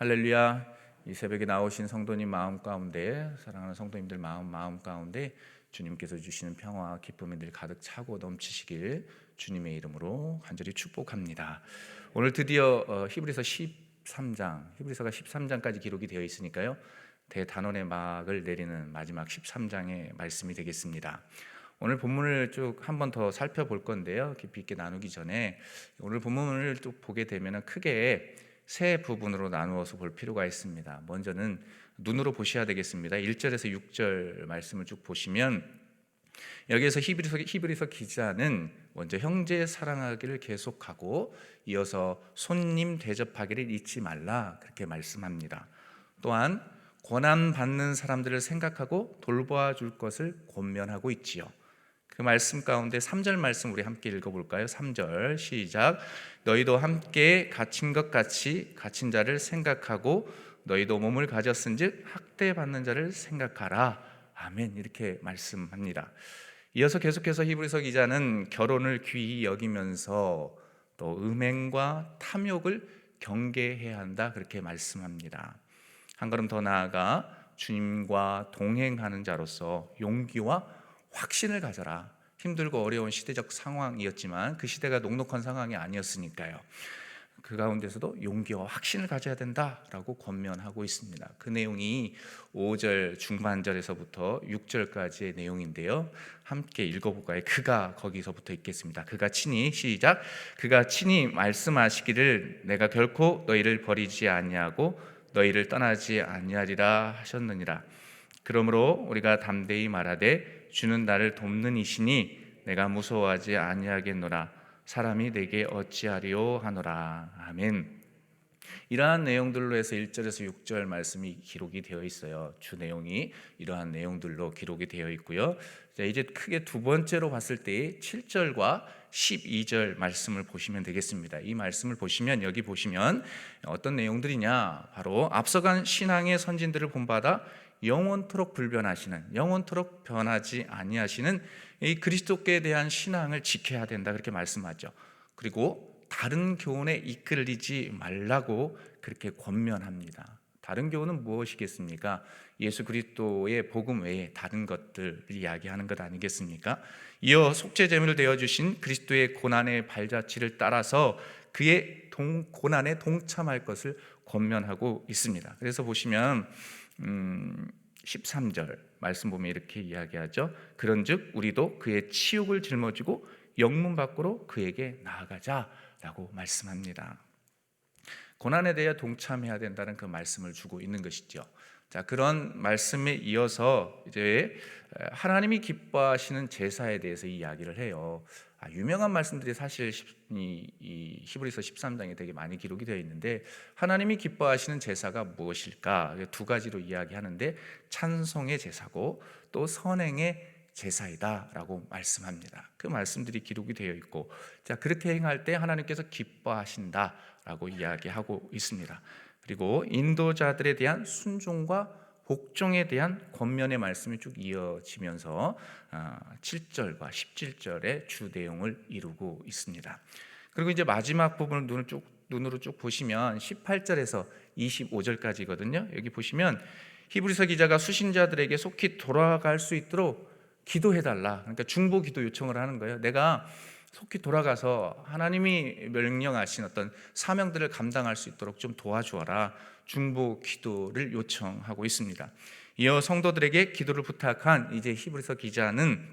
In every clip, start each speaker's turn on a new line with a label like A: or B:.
A: 할렐루야. 이 새벽에 나오신 성도님 마음 가운데 사랑하는 성도님들 마음 마음 가운데 주님께서 주시는 평화 기쁨이 늘 가득 차고 넘치시길 주님의 이름으로 간절히 축복합니다. 오늘 드디어 어, 히브리서 13장, 히브리서가 13장까지 기록이 되어 있으니까요. 대단원의 막을 내리는 마지막 13장의 말씀이 되겠습니다. 오늘 본문을 쭉 한 번 더 살펴볼 건데요. 깊이 있게 나누기 전에 오늘 본문을 또 보게 되면 크게 세 부분으로 나누어서 볼 필요가 있습니다. 먼저는 눈으로 보셔야 되겠습니다. 1절에서 6절 말씀을 쭉 보시면 여기에서 히브리서, 히브리서 기자는 먼저 형제 사랑하기를 계속하고 이어서 손님 대접하기를 잊지 말라 그렇게 말씀합니다. 또한 고난 받는 사람들을 생각하고 돌보아 줄 것을 권면하고 있지요. 그 말씀 가운데 3절 말씀 우리 함께 읽어 볼까요? 3절 시작. 너희도 함께 갇힌 것 같이 갇힌 자를 생각하고 너희도 몸을 가졌은즉 학대 받는 자를 생각하라. 아멘. 이렇게 말씀합니다. 이어서 계속해서 히브리서 기자는 결혼을 귀히 여기면서 또 음행과 탐욕을 경계해야 한다 그렇게 말씀합니다. 한 걸음 더 나아가 주님과 동행하는 자로서 용기와 확신을 가져라. 힘들고 어려운 시대적 상황이었지만 그 시대가 녹록한 상황이 아니었으니까요. 그 가운데서도 용기와 확신을 가져야 된다라고 권면하고 있습니다. 그 내용이 5절 중반절에서부터 6절까지의 내용인데요. 함께 읽어볼까요? 그가 거기서부터 읽겠습니다. 그가 친히 시작. 그가 친히 말씀하시기를 내가 결코 너희를 버리지 아니하고 너희를 떠나지 아니하리라 하셨느니라. 그러므로 우리가 담대히 말하되 주는 나를 돕는 이시니 내가 무서워하지 아니하겠노라. 사람이 내게 어찌하리요 하노라. 아멘. 이러한 내용들로 해서 1절에서 6절 말씀이 기록이 되어 있어요. 주 내용이 이러한 내용들로 기록이 되어 있고요. 자, 이제 크게 두 번째로 봤을 때 7절과 12절 말씀을 보시면 되겠습니다. 이 말씀을 보시면 여기 보시면 어떤 내용들이냐? 바로 앞서간 신앙의 선진들을 본받아 영원토록 불변하시는 영원토록 변하지 아니하시는 이 그리스도께 대한 신앙을 지켜야 된다 그렇게 말씀하죠. 그리고 다른 교훈에 이끌리지 말라고 그렇게 권면합니다. 다른 교훈은 무엇이겠습니까? 예수 그리스도의 복음 외에 다른 것들 이야기하는 것 아니겠습니까? 이어 속죄 제물을 되어 주신 그리스도의 고난의 발자취를 따라서 그의 동, 고난에 동참할 것을 권면하고 있습니다. 그래서 보시면 음, 13절 말씀 보면 이렇게 이야기하죠. 그런즉 우리도 그의 치욕을 짊어지고 영문 밖으로 그에게 나아가자라고 말씀합니다. 고난에 대해 동참해야 된다는 그 말씀을 주고 있는 것이죠. 자, 그런 말씀에 이어서 이제 하나님이 기뻐하시는 제사에 대해서 이야기를 해요. 아, 유명한 말씀들이 사실 히브리서 13장에 되게 많이 기록이 되어 있는데 하나님이 기뻐하시는 제사가 무엇일까? 두 가지로 이야기하는데 찬송의 제사고 또 선행의 제사이다라고 말씀합니다. 그 말씀들이 기록이 되어 있고 자 그렇게 행할 때 하나님께서 기뻐하신다라고 이야기하고 있습니다. 그리고 인도자들에 대한 순종과 복종에 대한 권면의 말씀이 쭉 이어지면서 7절과 아, 17절의 주 내용을 이루고 있습니다. 그리고 이제 마지막 부분을 눈을 쭉 눈으로 쭉 보시면 18절에서 25절까지거든요. 여기 보시면 히브리서 기자가 수신자들에게 속히 돌아갈 수 있도록 기도해 달라. 그러니까 중보 기도 요청을 하는 거예요. 내가 속히 돌아가서 하나님이 명령하신 어떤 사명들을 감당할 수 있도록 좀 도와주어라. 중보 기도를 요청하고 있습니다. 이어 성도들에게 기도를 부탁한 이제 히브리서 기자는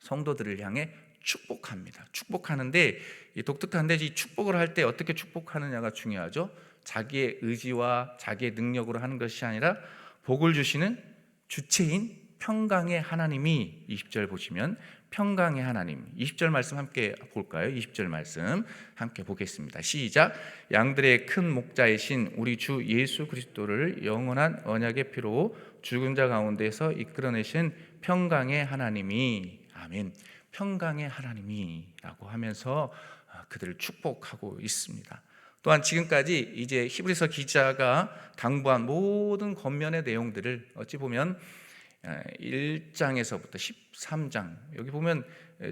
A: 성도들을 향해 축복합니다. 축복하는데 독특한데 이 축복을 할 때 어떻게 축복하느냐가 중요하죠. 자기의 의지와 자기의 능력으로 하는 것이 아니라 복을 주시는 주체인 평강의 하나님이 20절 보시면 평강의 하나님. 20절 말씀 함께 볼까요? 20절 말씀 함께 보겠습니다. 시작. 양들의 큰 목자이신 우리 주 예수 그리스도를 영원한 언약의 피로 죽은 자 가운데서 이끌어내신 평강의 하나님이 아멘. 평강의 하나님이라고 하면서 아, 그들을 축복하고 있습니다. 또한 지금까지 이제 히브리서 기자가 당부한 모든 권면의 내용들을 어찌 보면 1장에서부터 13장 여기 보면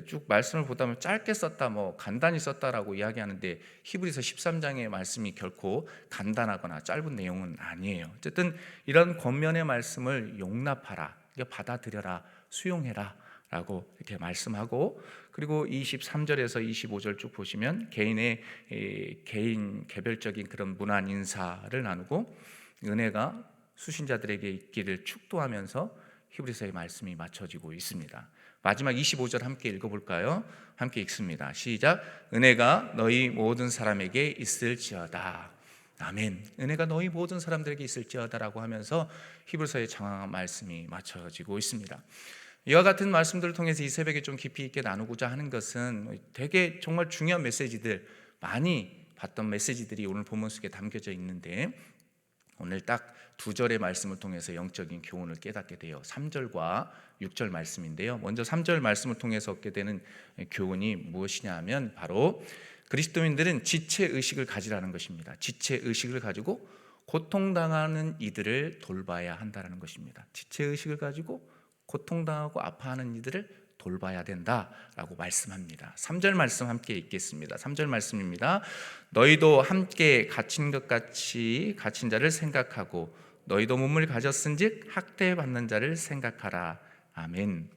A: 쭉 말씀을 보다 보면 짧게 썼다, 뭐 간단히 썼다라고 이야기하는데 히브리서 13장의 말씀이 결코 간단하거나 짧은 내용은 아니에요. 어쨌든 이런 권면의 말씀을 용납하라, 그러니까 받아들여라, 수용해라. 라고 이렇게 말씀하고 그리고 23절에서 25절 쭉 보시면 개인의 에, 개인 개별적인 그런 문안 인사를 나누고 은혜가 수신자들에게 있기를 축도하면서 히브리서의 말씀이 맞춰지고 있습니다. 마지막 25절 함께 읽어볼까요? 함께 읽습니다. 시작. 은혜가 너희 모든 사람에게 있을지어다. 아멘. 은혜가 너희 모든 사람들에게 있을지어다라고 하면서 히브리서의 장황한 말씀이 맞춰지고 있습니다. 이와 같은 말씀들을 통해서 이 새벽에 좀 깊이 있게 나누고자 하는 것은 되게 정말 중요한 메시지들 많이 봤던 메시지들이 오늘 본문 속에 담겨져 있는데 오늘 딱 두 절의 말씀을 통해서 영적인 교훈을 깨닫게 돼요. 3절과 6절 말씀인데요. 먼저 3절 말씀을 통해서 얻게 되는 교훈이 무엇이냐 하면 바로 그리스도인들은 지체 의식을 가지라는 것입니다. 지체 의식을 가지고 고통당하는 이들을 돌봐야 한다는 것입니다. 지체 의식을 가지고 고통당하고 아파하는 이들을 돌봐야 된다라고 말씀합니다. 3절 말씀 함께 읽겠습니다. 3절 말씀입니다. 너희도 함께 갇힌 것 같이 갇힌 자를 생각하고 너희도 몸을 가졌은즉 학대받는 자를 생각하라. 아멘.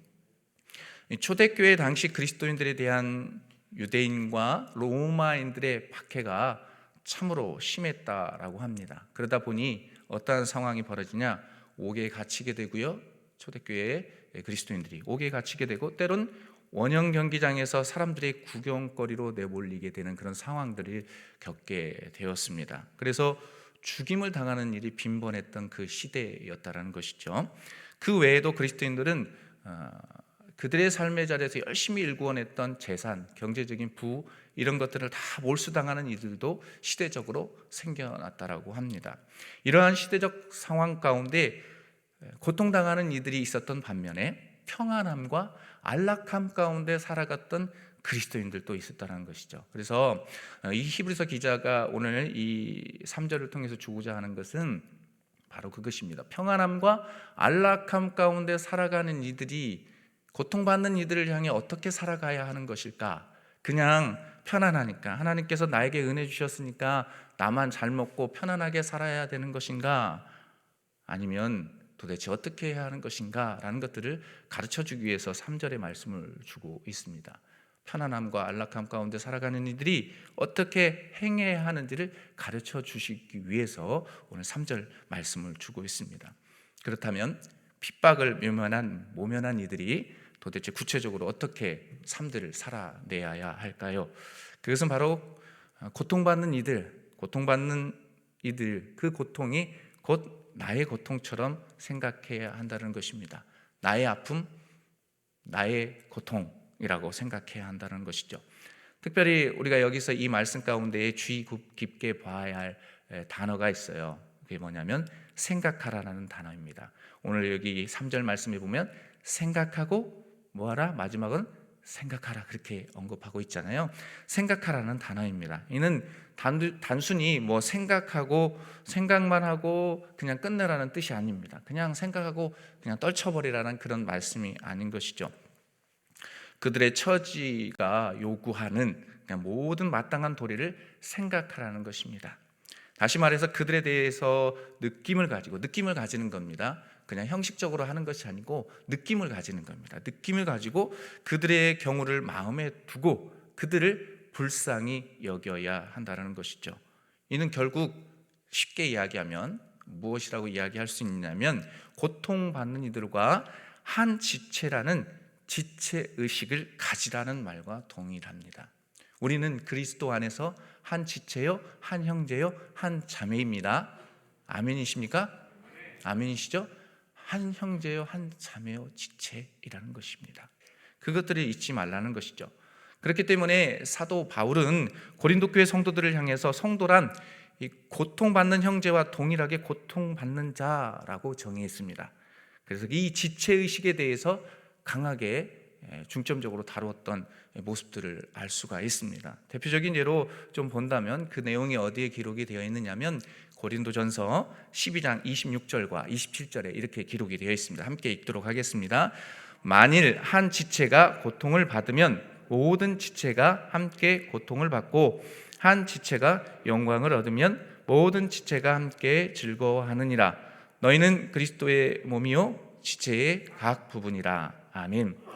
A: 초대교회 당시 그리스도인들에 대한 유대인과 로마인들의 박해가 참으로 심했다라고 합니다. 그러다 보니 어떠한 상황이 벌어지냐? 옥에 갇히게 되고요. 초대교회 그리스도인들이 옥에 갇히게 되고 때론 원형 경기장에서 사람들의 구경거리로 내몰리게 되는 그런 상황들을 겪게 되었습니다. 그래서 죽임을 당하는 일이 빈번했던 그 시대였다라는 것이죠. 그 외에도 그리스도인들은 어, 그들의 삶의 자리에서 열심히 일구어냈던 재산, 경제적인 부 이런 것들을 다 몰수당하는 이들도 시대적으로 생겨났다라고 합니다. 이러한 시대적 상황 가운데 고통당하는 이들이 있었던 반면에 평안함과 안락함 가운데 살아갔던 그리스도인들도 있었다는 것이죠. 그래서 어, 이 히브리서 기자가 오늘 이 3절을 통해서 주고자 하는 것은 바로 그것입니다. 평안함과 안락함 가운데 살아가는 이들이 고통받는 이들을 향해 어떻게 살아가야 하는 것일까? 그냥 편안하니까 하나님께서 나에게 은혜 주셨으니까 나만 잘 먹고 편안하게 살아야 되는 것인가? 아니면 도대체 어떻게 해야 하는 것인가? 라는 것들을 가르쳐 주기 위해서 3절의 말씀을 주고 있습니다. 편안함과 안락함 가운데 살아가는 이들이 어떻게 행해야 하는지를 가르쳐 주시기 위해서 오늘 3절 말씀을 주고 있습니다. 그렇다면 핍박을 모면한 모면한 이들이 도대체 구체적으로 어떻게 삶들을 살아내야 할까요? 그것은 바로 고통받는 이들, 고통받는 이들 그 고통이 곧 나의 고통처럼 생각해야 한다는 것입니다. 나의 아픔, 나의 고통이라고 생각해야 한다는 것이죠. 특별히 우리가 여기서 이 말씀 가운데에 주의 깊게 봐야 할 단어가 있어요. 그게 뭐냐면 생각하라는 단어입니다. 오늘 여기 3절 말씀에 보면 생각하고 뭐하라? 마지막은 생각하라 그렇게 언급하고 있잖아요. 생각하라는 단어입니다. 이는 단, 순히 뭐 생각하고 생각만 하고 그냥 끝내라는 뜻이 아닙니다. 그냥 생각하고 그냥 떨쳐버리라는 그런 말씀이 아닌 것이죠. 그들의 처지가 요구하는 모든 마땅한 도리를 생각하라는 것입니다. 다시 말해서 그들에 대해서 느낌을 가지고 느낌을 가지는 겁니다. 그냥 형식적으로 하는 것이 아니고 느낌을 가지는 겁니다. 느낌을 가지고 그들의 경우를 마음에 두고 그들을 불쌍히 여겨야 한다는 것이죠. 이는 결국 쉽게 이야기하면 무엇이라고 이야기할 수 있냐면 고통받는 이들과 한 지체라는 지체 의식을 가지라는 말과 동일합니다. 우리는 그리스도 안에서 한 지체요, 한 형제요, 한 자매입니다. 아멘이십니까? 아멘이시죠? 한 형제요, 한 자매요, 지체이라는 것입니다. 그것들을 잊지 말라는 것이죠. 그렇기 때문에 사도 바울은 고린도 교회 성도들을 향해서 성도란 이 고통받는 형제와 동일하게 고통받는 자라고 정의했습니다. 그래서 이 지체 의식에 대해서 강하게 중점적으로 다루었던 모습들을 알 수가 있습니다. 대표적인 예로 좀 본다면 그 내용이 어디에 기록이 되어 있느냐면 고린도전서 12장 26절과 27절에 이렇게 기록이 되어 있습니다. 함께 읽도록 하겠습니다. 만일 한 지체가 고통을 받으면 모든 지체가 함께 고통을 받고 한 지체가 영광을 얻으면 모든 지체가 함께 즐거워하느니라. 너희는 그리스도의 몸이요 지체의 각 부분이라. 아멘.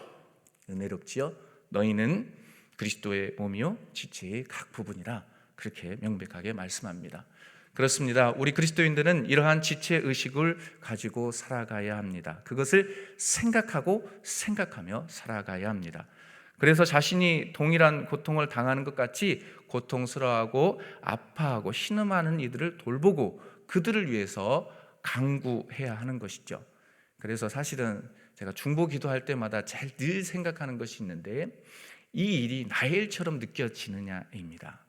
A: 은혜롭지요? 너희는 그리스도의 몸이요 지체의 각 부분이라. 그렇게 명백하게 말씀합니다. 그렇습니다. 우리 그리스도인들은 이러한 지체 의식을 가지고 살아가야 합니다. 그것을 생각하고 생각하며 살아가야 합니다. 그래서 자신이 동일한 고통을 당하는 것 같이 고통스러워하고 아파하고 신음하는 이들을 돌보고 그들을 위해서 강구해야 하는 것이죠. 그래서 사실은 제가 중보 기도할 때마다 제일 늘 생각하는 것이 있는데 이 일이 나의 일처럼 느껴지느냐입니다.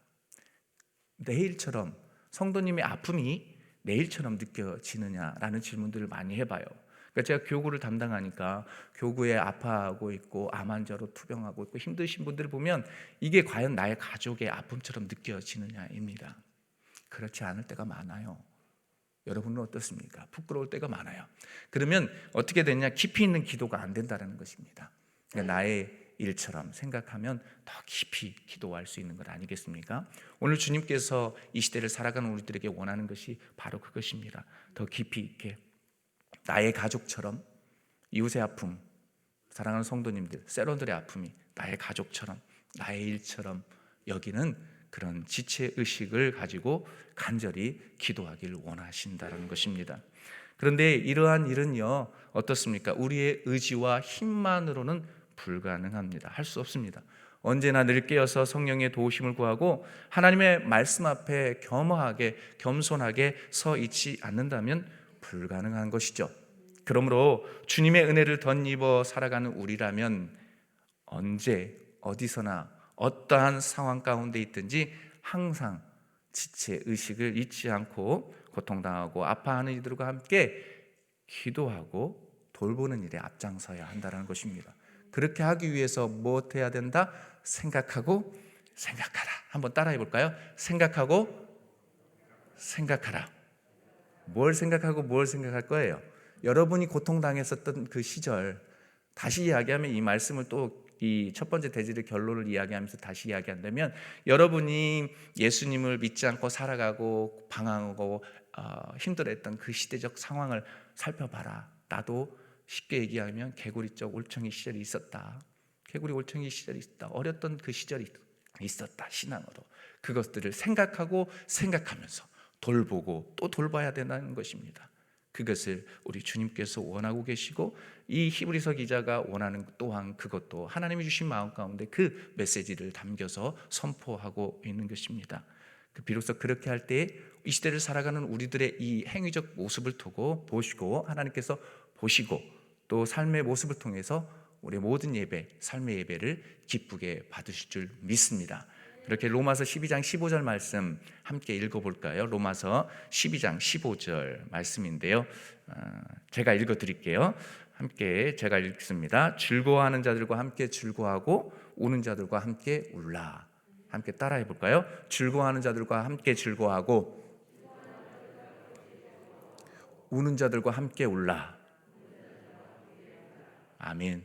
A: 내 일처럼 성도님의 아픔이 내 일처럼 느껴지느냐라는 질문들을 많이 해봐요. 그러니까 제가 교구를 담당하니까 교구에 아파하고 있고 암 환자로 투병하고 있고 힘드신 분들을 보면 이게 과연 나의 가족의 아픔처럼 느껴지느냐입니다. 그렇지 않을 때가 많아요. 여러분은 어떻습니까? 부끄러울 때가 많아요. 그러면 어떻게 되냐? 깊이 있는 기도가 안 된다는 것입니다. 그러니까 나의 일처럼 생각하면 더 깊이 기도할 수 있는 것 아니겠습니까? 오늘 주님께서 이 시대를 살아가는 우리들에게 원하는 것이 바로 그것입니다. 더 깊이 있게 나의 가족처럼 이웃의 아픔, 사랑하는 성도님들, 세런들의 아픔이 나의 가족처럼 나의 일처럼 여기는 그런 지체 의식을 가지고 간절히 기도하기를 원하신다는 것입니다. 그런데 이러한 일은요 어떻습니까? 우리의 의지와 힘만으로는 불가능합니다. 할 수 없습니다. 언제나 늘 깨어서 성령의 도우심을 구하고 하나님의 말씀 앞에 겸허하게 겸손하게 서 있지 않는다면 불가능한 것이죠. 그러므로 주님의 은혜를 덧입어 살아가는 우리라면 언제 어디서나 어떠한 상황 가운데 있든지 항상 지체 의식을 잊지 않고 고통당하고 아파하는 이들과 함께 기도하고 돌보는 일에 앞장서야 한다는 것입니다. 그렇게 하기 위해서 무엇 해야 된다? 생각하고 생각하라. 한번 따라해 볼까요? 생각하고 생각하라. 뭘 생각하고 뭘 생각할 거예요? 여러분이 고통당했었던 그 시절 다시 이야기하면 이 말씀을 또 이 첫 번째 대지의 결론을 이야기하면서 다시 이야기한다면 여러분이 예수님을 믿지 않고 살아가고 방황하고 어, 힘들어했던 그 시대적 상황을 살펴봐라. 나도 쉽게 얘기하면 개구리적 올챙이 시절이 있었다. 개구리 올챙이 시절이 있었다. 어렸던 그 시절이 있었다. 신앙으로 그것들을 생각하고 생각하면서 돌보고 또 돌봐야 된다는 것입니다. 그것을 우리 주님께서 원하고 계시고 이 히브리서 기자가 원하는 또한 그것도 하나님이 주신 마음 가운데 그 메시지를 담겨서 선포하고 있는 것입니다. 그 비로소 그렇게 할때이 시대를 살아가는 우리들의 이 행위적 모습을 두고 보시고 하나님께서 보시고 또 삶의 모습을 통해서 우리 모든 예배, 삶의 예배를 기쁘게 받으실 줄 믿습니다. 그렇게 로마서 12장 15절 말씀 함께 읽어볼까요? 로마서 12장 15절 말씀인데요. 어, 제가 읽어드릴게요. 함께 제가 읽습니다. 즐거워하는 자들과 함께 즐거워하고 우는 자들과 함께 울라. 함께 따라해 볼까요? 즐거워하는 자들과 함께 즐거워하고 우는 자들과 함께 울라. 아멘.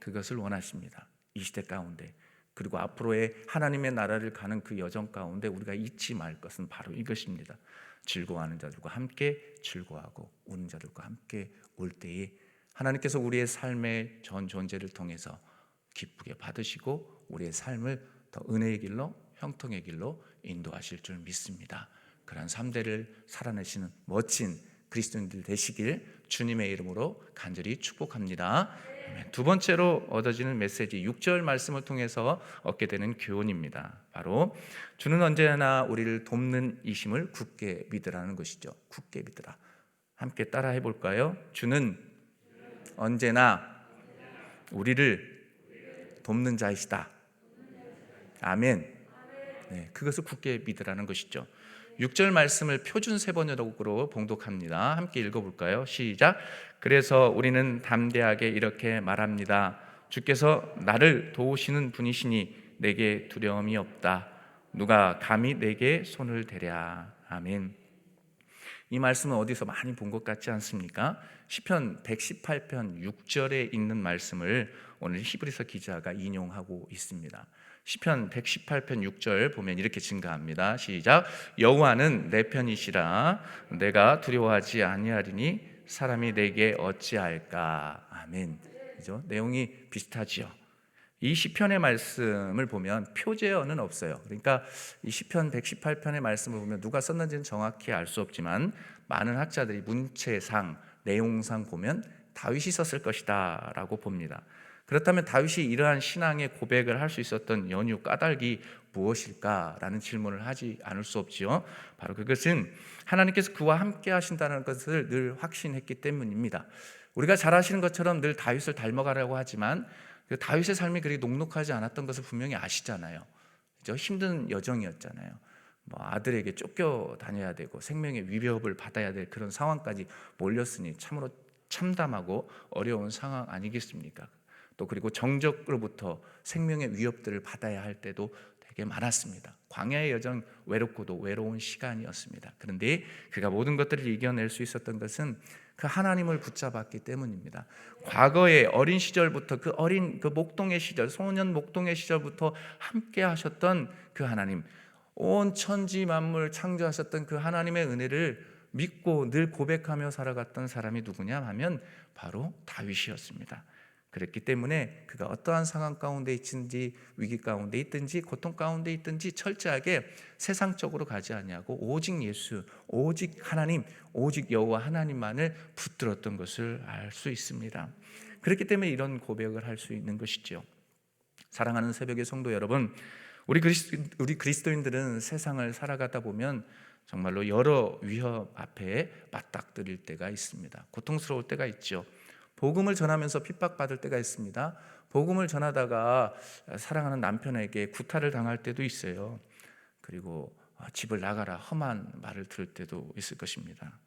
A: 그것을 원하십니다. 이 시대 가운데. 그리고 앞으로의 하나님의 나라를 가는 그 여정 가운데 우리가 잊지 말 것은 바로 이것입니다. 즐거워하는 자들과 함께 즐거워하고 우는 자들과 함께 올 때에 하나님께서 우리의 삶의 전 존재를 통해서 기쁘게 받으시고 우리의 삶을 더 은혜의 길로 형통의 길로 인도하실 줄 믿습니다. 그러한 삶대를 살아내시는 멋진 그리스도인들 되시길 주님의 이름으로 간절히 축복합니다. 두 번째로 얻어지는 메시지 6절 말씀을 통해서 얻게 되는 교훈입니다. 바로 주는 언제나 우리를 돕는 이심을 굳게 믿으라는 것이죠. 굳게 믿으라. 함께 따라 해 볼까요? 주는 언제나 우리를 돕는 자이시다. 아멘. 네, 그것을 굳게 믿으라는 것이죠. 6절 말씀을 표준 세 번역으로 봉독합니다. 함께 읽어볼까요? 시작. 그래서 우리는 담대하게 이렇게 말합니다. 주께서 나를 도우시는 분이시니 내게 두려움이 없다. 누가 감히 내게 손을 대랴. 아멘. 이 말씀은 어디서 많이 본 것 같지 않습니까? 시편 118편 6절에 있는 말씀을 오늘 히브리서 기자가 인용하고 있습니다. 시편 118편 6절 보면 이렇게 증가합니다. 시작. 여호와는 내 편이시라 내가 두려워하지 아니하리니 사람이 내게 어찌할까. 아멘. 그죠? 내용이 비슷하지요. 이 시편의 말씀을 보면 표제어는 없어요. 그러니까 이 시편 118편의 말씀을 보면 누가 썼는지는 정확히 알 수 없지만 많은 학자들이 문체상, 내용상 보면 다윗이 썼을 것이다라고 봅니다. 그렇다면 다윗이 이러한 신앙의 고백을 할 수 있었던 연유 까닭이 무엇일까라는 질문을 하지 않을 수 없지요. 바로 그것은 하나님께서 그와 함께 하신다는 것을 늘 확신했기 때문입니다. 우리가 잘 아시는 것처럼 늘 다윗을 닮아가려고 하지만 그 다윗의 삶이 그리 녹록하지 않았던 것을 분명히 아시잖아요. 그죠? 힘든 여정이었잖아요. 뭐 아들에게 쫓겨 다녀야 되고 생명의 위협을 받아야 될 그런 상황까지 몰렸으니 참으로 참담하고 어려운 상황 아니겠습니까? 또 그리고 정적으로부터 생명의 위협들을 받아야 할 때도 되게 많았습니다. 광야의 여정 외롭고도 외로운 시간이었습니다. 그런데 그가 모든 것들을 이겨낼 수 있었던 것은 그 하나님을 붙잡았기 때문입니다. 과거의 어린 시절부터 그 어린 그 목동의 시절, 소년 목동의 시절부터 함께 하셨던 그 하나님, 온 천지 만물 창조하셨던 그 하나님의 은혜를 믿고 늘 고백하며 살아갔던 사람이 누구냐 하면 바로 다윗이었습니다. 그랬기 때문에 그가 어떠한 상황 가운데 있든지 위기 가운데 있든지 고통 가운데 있든지 철저하게 세상적으로 가지 아니하고 오직 예수, 오직 하나님, 오직 여호와 하나님만을 붙들었던 것을 알 수 있습니다. 그렇기 때문에 이런 고백을 할 수 있는 것이죠. 사랑하는 새벽의 성도 여러분, 우리 그리스 우리 그리스도인들은 세상을 살아가다 보면 정말로 여러 위협 앞에 맞닥뜨릴 때가 있습니다. 고통스러울 때가 있죠. 복음을 전하면서 핍박받을 때가 있습니다. 복음을 전하다가 사랑하는 남편에게 구타를 당할 때도 있어요. 그리고 집을 나가라 험한 말을 들을 때도 있을 것입니다.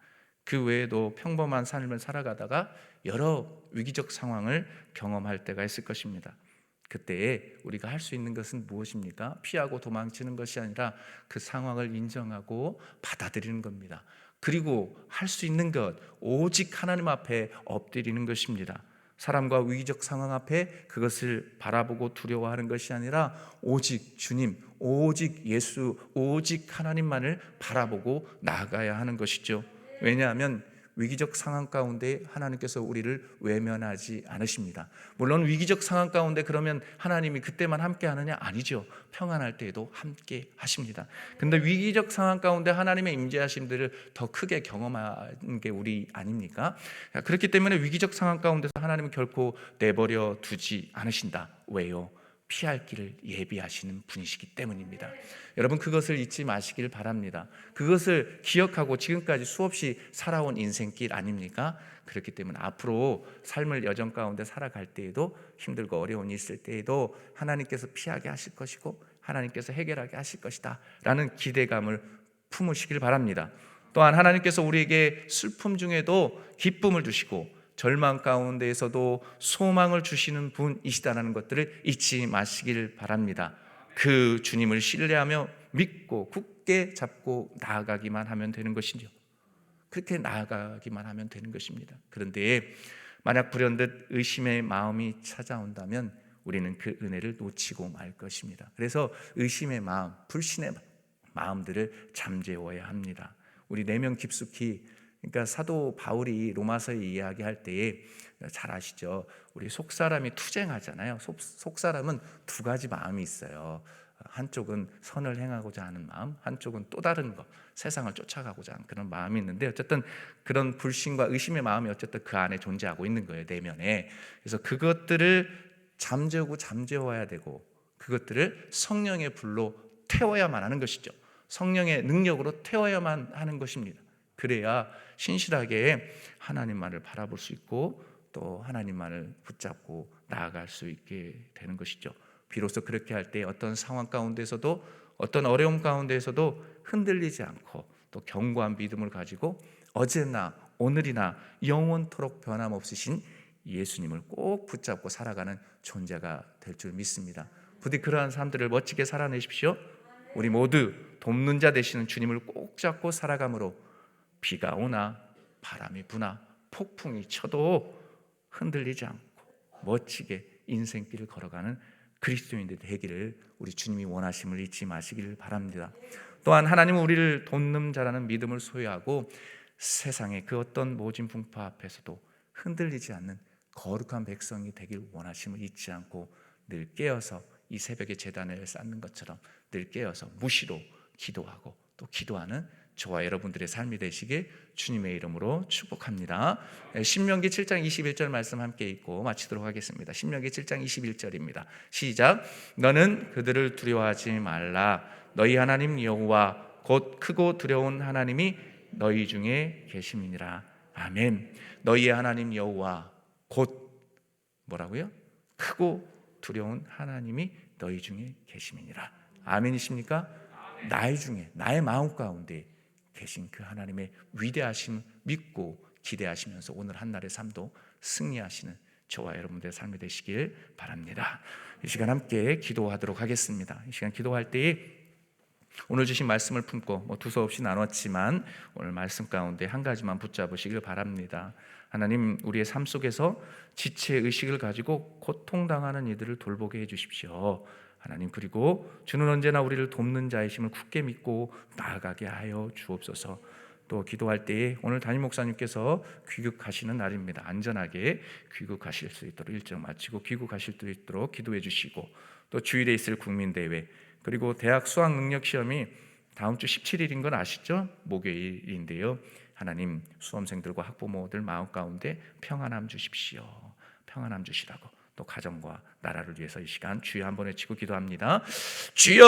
A: 그 외에도 평범한 삶을 살아가다가 여러 위기적 상황을 경험할 때가 있을 것입니다. 그때에 우리가 할 수 있는 것은 무엇입니까? 피하고 도망치는 것이 아니라 그 상황을 인정하고 받아들이는 겁니다. 그리고 할 수 있는 것 오직 하나님 앞에 엎드리는 것입니다. 사람과 위기적 상황 앞에 그것을 바라보고 두려워하는 것이 아니라 오직 주님, 오직 예수, 오직 하나님만을 바라보고 나아가야 하는 것이죠. 왜냐하면 위기적 상황 가운데 하나님께서 우리를 외면하지 않으십니다. 물론 위기적 상황 가운데 그러면 하나님이 그때만 함께 하느냐 아니죠. 평안할 때에도 함께 하십니다. 근데 위기적 상황 가운데 하나님의 임재하심들을 더 크게 경험하는 게 우리 아닙니까? 그렇기 때문에 위기적 상황 가운데서 하나님은 결코 내버려 두지 않으신다. 왜요? 피할 길을 예비하시는 분이시기 때문입니다. 여러분 그것을 잊지 마시길 바랍니다. 그것을 기억하고 지금까지 수없이 살아온 인생길 아닙니까? 그렇기 때문에 앞으로 삶을 여정 가운데 살아갈 때에도 힘들고 어려운 있을 때에도 하나님께서 피하게 하실 것이고 하나님께서 해결하게 하실 것이다 라는 기대감을 품으시길 바랍니다. 또한 하나님께서 우리에게 슬픔 중에도 기쁨을 주시고 절망 가운데에서도 소망을 주시는 분이시다라는 것들을 잊지 마시길 바랍니다. 그 주님을 신뢰하며 믿고 굳게 잡고 나아가기만 하면 되는 것이죠. 그렇게 나아가기만 하면 되는 것입니다. 그런데 만약 불현듯 의심의 마음이 찾아온다면 우리는 그 은혜를 놓치고 말 것입니다. 그래서 의심의 마음, 불신의 마음들을 잠재워야 합니다. 우리 내면 깊숙이 그러니까 사도 바울이 로마서에 이야기할 때에 잘 아시죠? 우리 속 사람이 투쟁하잖아요. 속, 속 사람은 두 가지 마음이 있어요. 한쪽은 선을 행하고자 하는 마음, 한쪽은 또 다른 것, 세상을 쫓아가고자 하는 그런 마음이 있는데 어쨌든 그런 불신과 의심의 마음이 어쨌든 그 안에 존재하고 있는 거예요 내면에. 그래서 그것들을 잠재우고 잠재워야 되고 그것들을 성령의 불로 태워야만 하는 것이죠. 성령의 능력으로 태워야만 하는 것입니다. 그래야 신실하게 하나님만을 바라볼 수 있고 또 하나님만을 붙잡고 나아갈 수 있게 되는 것이죠. 비로소 그렇게 할 때 어떤 상황 가운데서도 어떤 어려움 가운데서도 흔들리지 않고 또 견고한 믿음을 가지고 어제나 오늘이나 영원토록 변함없으신 예수님을 꼭 붙잡고 살아가는 존재가 될 줄 믿습니다. 부디 그러한 사람들을 멋지게 살아내십시오. 우리 모두 돕는 자 되시는 주님을 꼭 잡고 살아감으로 비가 오나 바람이 부나 폭풍이 쳐도 흔들리지 않고 멋지게 인생길을 걸어가는 그리스도인들 되기를 우리 주님이 원하심을 잊지 마시기를 바랍니다. 또한 하나님은 우리를 돕는 자라는 믿음을 소유하고 세상의 그 어떤 모진 풍파 앞에서도 흔들리지 않는 거룩한 백성이 되길 원하심을 잊지 않고 늘 깨어서 이 새벽에 재단을 쌓는 것처럼 늘 깨어서 무시로 기도하고 또 기도하는 저와 여러분들의 삶이 되시길 주님의 이름으로 축복합니다. 예, 신명기 7장 21절 말씀 함께 읽고 마치도록 하겠습니다. 신명기 7장 21절입니다. 시작. 너는 그들을 두려워하지 말라. 너희 하나님 여호와 곧 크고 두려운 하나님이 너희 중에 계심이니라. 아멘. 너희의 하나님 여호와 곧 뭐라고요? 크고 두려운 하나님이 너희 중에 계심이니라. 아멘이십니까? 나의 중에 나의 마음 가운데 계신 그 하나님의 위대하심 믿고 기대하시면서 오늘 한 날의 삶도 승리하시는 저와 여러분들의 삶이 되시길 바랍니다. 이 시간 함께 기도하도록 하겠습니다. 이 시간 기도할 때에 오늘 주신 말씀을 품고 뭐 두서없이 나눴지만 오늘 말씀 가운데 한 가지만 붙잡으시길 바랍니다. 하나님 우리의 삶 속에서 지체 의식을 가지고 고통당하는 이들을 돌보게 해 주십시오. 하나님 그리고 주는 언제나 우리를 돕는 자이심을 굳게 믿고 나아가게 하여 주옵소서. 또 기도할 때에 오늘 담임 목사님께서 귀국하시는 날입니다. 안전하게 귀국하실 수 있도록 일정 마치고 귀국하실 수 있도록 기도해 주시고 또 주일에 있을 국민 대회 그리고 대학 수학 능력 시험이 다음 주 17일인 건 아시죠? 목요일인데요. 하나님 수험생들과 학부모들 마음 가운데 평안함 주십시오. 평안함 주시라고 또 가정과 나라를 위해서 이 시간 주여 한번 외치고 기도합니다. 주여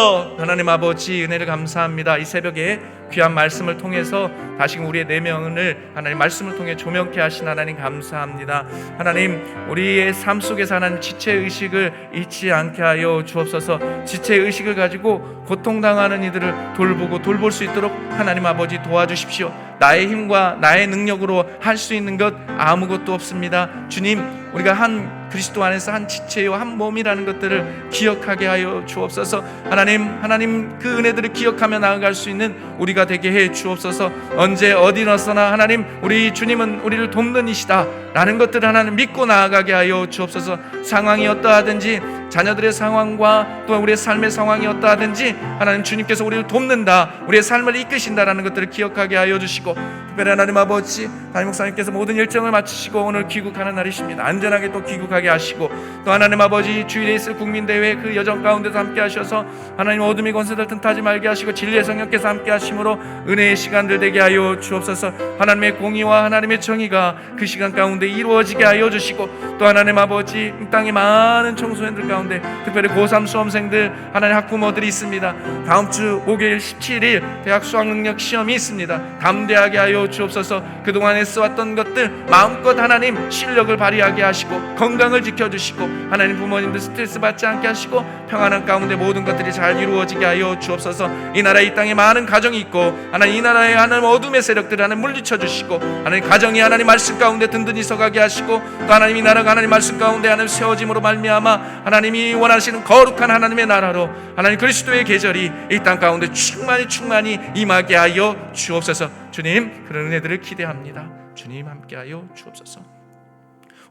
A: 하나님 아버지 은혜를 감사합니다. 이 새벽에 귀한 말씀을 통해서 다시금 우리의 내면을 하나님 말씀을 통해 조명케 하신 하나님 감사합니다. 하나님 우리의 삶 속에서 하나님 지체 의식을 잊지 않게 하여 주옵소서. 지체 의식을 가지고 고통당하는 이들을 돌보고 돌볼 수 있도록 하나님 아버지 도와주십시오. 나의 힘과 나의 능력으로 할 수 있는 것 아무것도 없습니다. 주님, 우리가 한 그리스도 안에서 한 지체요 한 몸이라는 것들을 기억하게 하여 주옵소서. 하나님, 하나님 그 은혜들을 기억하며 나아갈 수 있는 우리가 되게 해 주옵소서. 언제 어디서나 하나님 우리 주님은 우리를 돕는 이시다라는 것들을 하나님 믿고 나아가게 하여 주옵소서. 상황이 어떠하든지 자녀들의 상황과 또 우리의 삶의 상황이 어떠하든지 하나님 주님께서 우리를 돕는다, 우리의 삶을 이끄신다라는 것들을 기억하게 하여 주시고 특별히 하나님 아버지 담임 목사님께서 모든 일정을 마치시고 오늘 귀국하는 날이십니다. 안전하게 또 귀국하게 하시고 또 하나님 아버지 주일에 있을 국민대회 그 여정 가운데서 함께 하셔서 하나님 어둠이 권세들 틈타지 말게 하시고 진리의 성령께서 함께 하심으로 은혜의 시간들 되게 하여 주옵소서 하나님의 공의와 하나님의 정의가 그 시간 가운데 이루어지게 하여 주시고 또 하나님 아버지 이 땅의 많은 청소년들 가운데 특별히 고3 수험생들 하나님 학부모들이 있습니다. 다음 주 목요일 17일 대학 수학 능력 시험이 있습니다. 담대하게 하여 주옵소서. 그동안 에 써왔던 것들 마음껏 하나님 실력을 발휘하게 하시고 건강을 지켜주시고 하나님 부모님들 스트레스 받지 않게 하시고 평안한 가운데 모든 것들이 잘 이루어지게 하여 주옵소서. 이 나라 이 땅에 많은 가정이 있고 하나님 이 나라에 하나님 어둠의 세력들을 하나님 물리쳐 주시고 하나님 가정이 하나님 말씀 가운데 든든히 서가게 하시고 또 하나님 이 나라가 하나님 말씀 가운데 하나님 세워짐으로 말미암아 하나님 이 원하시는 거룩한 하나님의 나라로 하나님 그리스도의 계절이 이 땅 가운데 충만히 충만히 임하게 하여 주옵소서. 주님 그런 은혜들을 기대합니다. 주님 함께하여 주옵소서.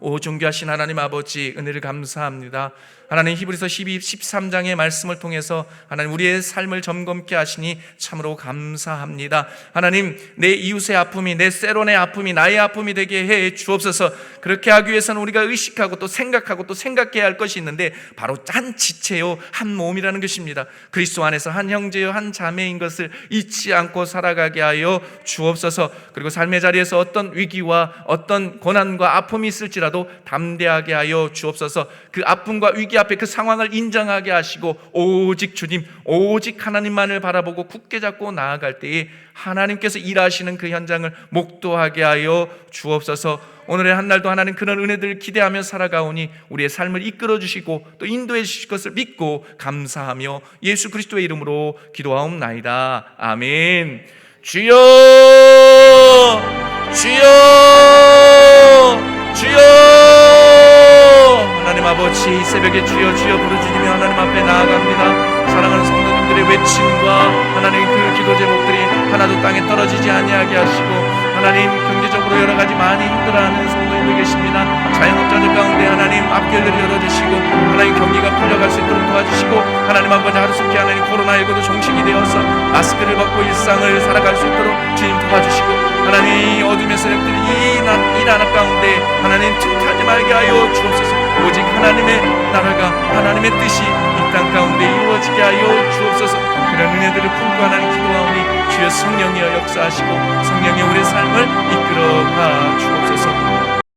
A: 오 존귀하신 하나님 아버지 은혜를 감사합니다. 하나님 히브리서 12, 13장의 말씀을 통해서 하나님 우리의 삶을 점검케 하시니 참으로 감사합니다. 하나님 내 이웃의 아픔이 내 세론의 아픔이 나의 아픔이 되게 해 주옵소서. 그렇게 하기 위해서는 우리가 의식하고 또 생각하고 또 생각해야 할 것이 있는데 바로 한 지체요 한 몸이라는 것입니다. 그리스도 안에서 한 형제요 한 자매인 것을 잊지 않고 살아가게 하여 주옵소서. 그리고 삶의 자리에서 어떤 위기와 어떤 고난과 아픔이 있을지라도 담대하게 하여 주옵소서. 그 아픔과 위기 앞에 그 상황을 인정하게 하시고 오직 주님, 오직 하나님만을 바라보고 굳게 잡고 나아갈 때에 하나님께서 일하시는 그 현장을 목도하게 하여 주옵소서. 오늘의 한 날도 하나님 그런 은혜들을 기대하며 살아가오니 우리의 삶을 이끌어 주시고 또 인도해 주실 것을 믿고 감사하며 예수 그리스도의 이름으로 기도하옵나이다. 아멘. 주여! 주여! 아버지 이 새벽에 주여 주여 부르짖으며 하나님 앞에 나아갑니다. 사랑하는 성도님들의 외침과 하나님 그 기도 제목들이 하나도 땅에 떨어지지 아니하게 하시고 하나님 경제적으로 여러 가지 많이 힘들어하는 성도님들 계십니다. 자영업자들 가운데 하나님 앞길들을 열어주시고 하나님 경기가 풀려갈 수 있도록 도와주시고 하나님 아버지 하루속히 하나님 코로나19도 종식이 되어서 마스크를 벗고 일상을 살아갈 수 있도록 주님 도와주시고 하나님 어둠의 세력들이 이, 나, 이 나라 가운데 하나님 틈타지 말게 하여 주옵소서 오직 하나님의 나라가 하나님의 뜻이 이 땅 가운데 이루어지게 하여 주옵소서. 그런 은혜들을 품고 하나님 기도하오니 주여 성령이여 역사하시고 성령의 우리의 삶을 이끌어 가 주옵소서